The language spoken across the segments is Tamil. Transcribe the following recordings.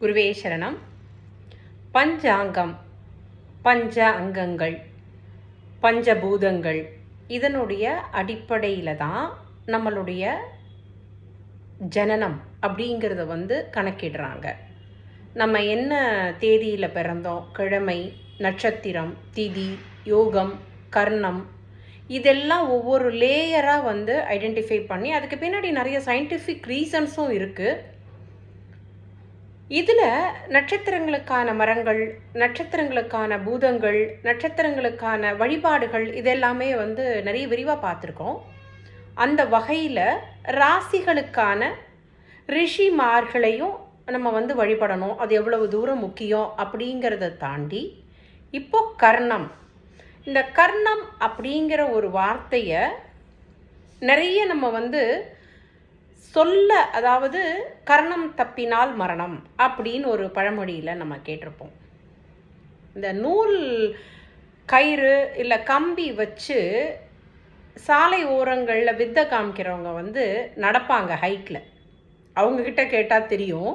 குருவே சரணம். பஞ்சாங்கம் பஞ்ச அங்கங்கள் பஞ்சபூதங்கள் இதனுடைய அடிப்படையில் தான் நம்மளுடைய ஜனனம் அப்படிங்கிறத வந்து கணக்கிடுறாங்க. நம்ம என்ன தேதியில் பிறந்தோம்? கிழமை நட்சத்திரம் திதி யோகம் கர்ணம் இதெல்லாம் ஒவ்வொரு லேயராக வந்து ஐடென்டிஃபை பண்ணி அதுக்கு பின்னாடி நிறைய சயின்டிஃபிக் ரீசன்ஸும் இருக்குது இதில் நட்சத்திரங்களுக்கான மரங்கள் நட்சத்திரங்களுக்கான பூதங்கள் நட்சத்திரங்களுக்கான வழிபாடுகள் இதெல்லாமே வந்து நிறைய விரிவாக பார்த்துருக்கோம். அந்த வகையில் ராசிகளுக்கான ரிஷிமார்களையும் நம்ம வந்து வழிபடணும். அது எவ்வளவு தூரம் முக்கியம் அப்படிங்கிறத தாண்டி இப்போ கர்ணம். இந்த கர்ணம் அப்படிங்கிற ஒரு வார்த்தையை நிறைய நம்ம வந்து சொல்ல அதாவது கர்ணம் தப்பினால் மரணம் அப்படின்னு ஒரு பழமொழியில் நம்ம கேட்டிருப்போம். இந்த நூல் கயிறு இல்லை கம்பி வச்சு சாலை ஓரங்களில் வித்தை காமிக்கிறவங்க வந்து நடப்பாங்க ஹைட்டில் அவங்கக்கிட்ட கேட்டால் தெரியும்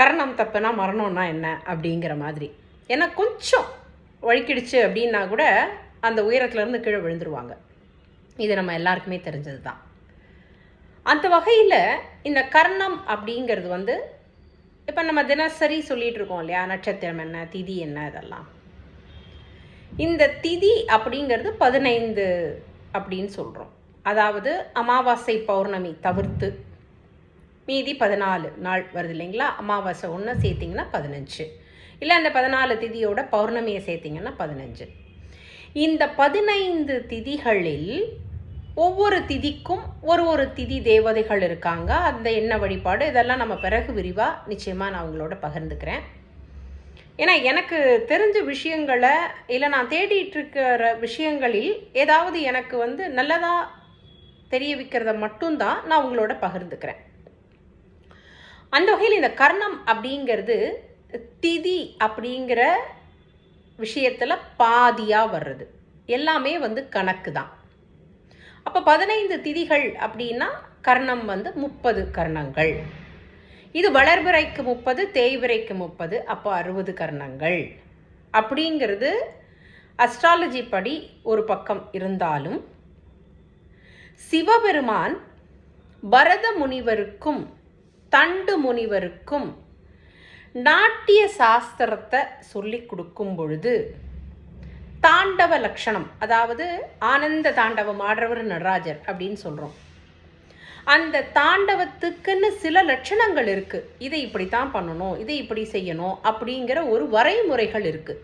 கரணம் தப்புனா மரணம்னா என்ன அப்படிங்கிற மாதிரி. ஏன்னா கொஞ்சம் வழுக்கிடுச்சு அப்படின்னா கூட அந்த உயரத்துலேருந்து கீழே விழுந்துருவாங்க. இது நம்ம எல்லாருக்குமே தெரிஞ்சது தான் அந்த வகையில் இந்த கர்ணம் அப்படிங்கிறது வந்து இப்போ நம்ம தினசரி சொல்லிகிட்டு இருக்கோம் இல்லையா? நட்சத்திரம் என்ன திதி என்ன இதெல்லாம். இந்த திதி அப்படிங்கிறது பதினைந்து அப்படின்னு சொல்கிறோம் அதாவது அமாவாசை பௌர்ணமி தவிர்த்து மீதி பதினாலு நாள் வருது இல்லைங்களா? அமாவாசை ஒன்று சேர்த்திங்கன்னா பதினஞ்சு. இல்லை அந்த பதினாலு திதியோட பௌர்ணமியை சேர்த்திங்கன்னா பதினஞ்சு. இந்த பதினைந்து திதிகளில் ஒவ்வொரு திதிக்கும் ஒரு ஒரு திதி தேவதைகள் இருக்காங்க. அந்த என்ன வழிபாடு? இதெல்லாம் நம்ம பிறகு விரிவாக நிச்சயமாக நான் உங்களோட பகிர்ந்துக்கிறேன். ஏன்னா எனக்கு தெரிஞ்ச விஷயங்களை இல்லை நான் தேடிட்டு இருக்கிற விஷயங்களில் ஏதாவது எனக்கு வந்து நல்லதாக தெரிய வைக்கிறத மட்டும்தான் நான் உங்களோட பகிர்ந்துக்கிறேன். அந்த வகையில் இந்த கர்ணம் அப்படிங்கிறது திதி அப்படிங்கிற விஷயத்தில் பாதியாக வர்றது. எல்லாமே வந்து கணக்கு தான். அப்போ பதினைந்து திதிகள் அப்படின்னா கர்ணம் வந்து முப்பது கர்ணங்கள். இது வளர்பிறைக்கு முப்பது தேய்பிறைக்கு முப்பது அப்போ அறுபது கர்ணங்கள். அப்படிங்கிறது அஸ்ட்ராலஜி படி ஒரு பக்கம் இருந்தாலும் சிவபெருமான் பரத முனிவருக்கும் தண்டு முனிவருக்கும் நாட்டிய சாஸ்திரத்தை சொல்லி கொடுக்கும் பொழுது தாண்டவ லட்சணம் அதாவது ஆனந்த தாண்டவம் ஆடுறவர் நடராஜர் அப்படின்னு சொல்கிறோம் அந்த தாண்டவத்துக்குன்னு சில லட்சணங்கள் இருக்குது இதை இப்படி தான் பண்ணணும் இதை இப்படி செய்யணும் அப்படிங்கிற ஒரு வரைமுறைகள் இருக்குது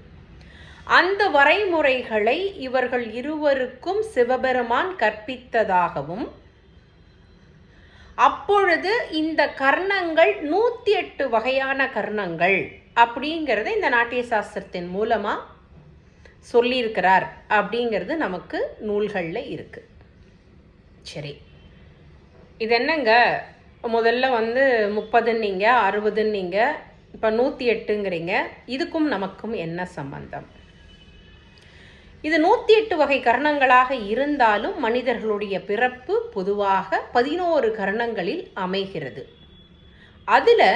அந்த வரைமுறைகளை இவர்கள் இருவருக்கும் சிவபெருமான் கற்பித்ததாகவும் அப்பொழுது இந்த கர்ணங்கள் நூற்றி எட்டு வகையான கர்ணங்கள் அப்படிங்கிறத இந்த நாட்டிய சாஸ்திரத்தின் மூலமாக சொல்லியிருக்கிறார் அப்படிங்கிறது நமக்கு நூல்களில் இருக்குது சரி. இது என்னங்க? முதல்ல வந்து முப்பதுன்னீங்க அறுபதுன்னீங்க இப்போ நூற்றி எட்டுங்கிறீங்க இதுக்கும் நமக்கும் என்ன சம்பந்தம்? இது நூற்றி எட்டு வகை கரணங்களாக இருந்தாலும் மனிதர்களுடைய பிறப்பு பொதுவாக பதினோரு கரணங்களில் அமைகிறது. அதில்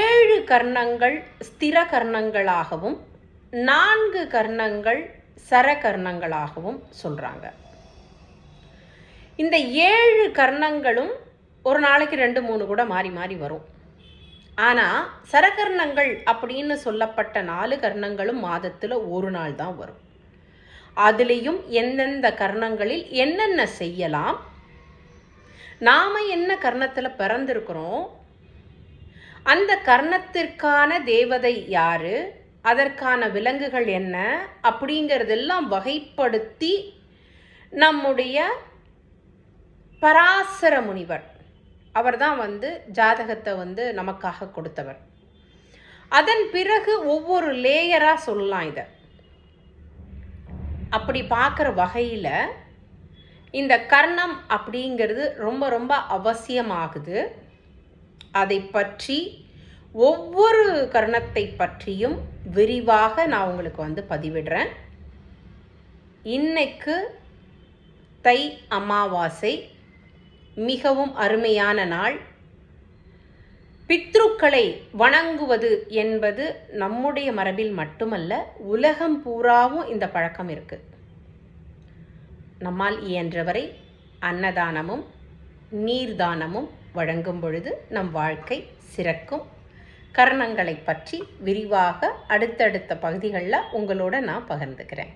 ஏழு கர்ணங்கள் ஸ்திர கர்ணங்களாகவும் நான்கு கர்ணங்கள் சரகர்ணங்களாகவும் சொல்கிறாங்க இந்த ஏழு கர்ணங்களும் ஒரு நாளைக்கு ரெண்டு மூணு கூட மாறி மாறி வரும். ஆனால் சரகர்ணங்கள் அப்படின்னு சொல்லப்பட்ட நாலு கர்ணங்களும் மாதத்தில் ஒரு நாள் தான் வரும். அதுலேயும் எந்தெந்த கர்ணங்களில் என்னென்ன செய்யலாம் நாம் என்ன கர்ணத்தில் பிறந்திருக்கிறோம் அந்த கர்ணத்திற்கான தேவதை யாரு அதற்கான விலங்குகள் என்ன அப்படிங்கிறதெல்லாம் வகைப்படுத்தி நம்முடைய பராசர முனிவர். அவர் தான் வந்து ஜாதகத்தை வந்து நமக்காக கொடுத்தவர். அதன் பிறகு ஒவ்வொரு லேயராக சொல்லலாம் இதை. அப்படி பார்க்குற வகையில் இந்த கர்ணம் அப்படிங்கிறது ரொம்ப ரொம்ப அவசியமாகுது. அதை பற்றி ஒவ்வொரு கர்ணத்தை பற்றியும் விரிவாக நான் உங்களுக்கு வந்து பதிவிடுறேன். இன்னைக்கு தை அமாவாசை மிகவும் அருமையான நாள். பித்ருக்களை வணங்குவது என்பது நம்முடைய மரபில் மட்டுமல்ல உலகம் பூராவும் இந்த பழக்கம் இருக்கு. நம்மால் இயன்றவரை அன்னதானமும் நீர்தானமும் வழங்கும் பொழுது நம் வாழ்க்கை சிறக்கும். கரணங்களை பற்றி விரிவாக அடுத்தடுத்த பகுதிகளில் உங்களோட நான் பகிர்ந்துக்கிறேன்.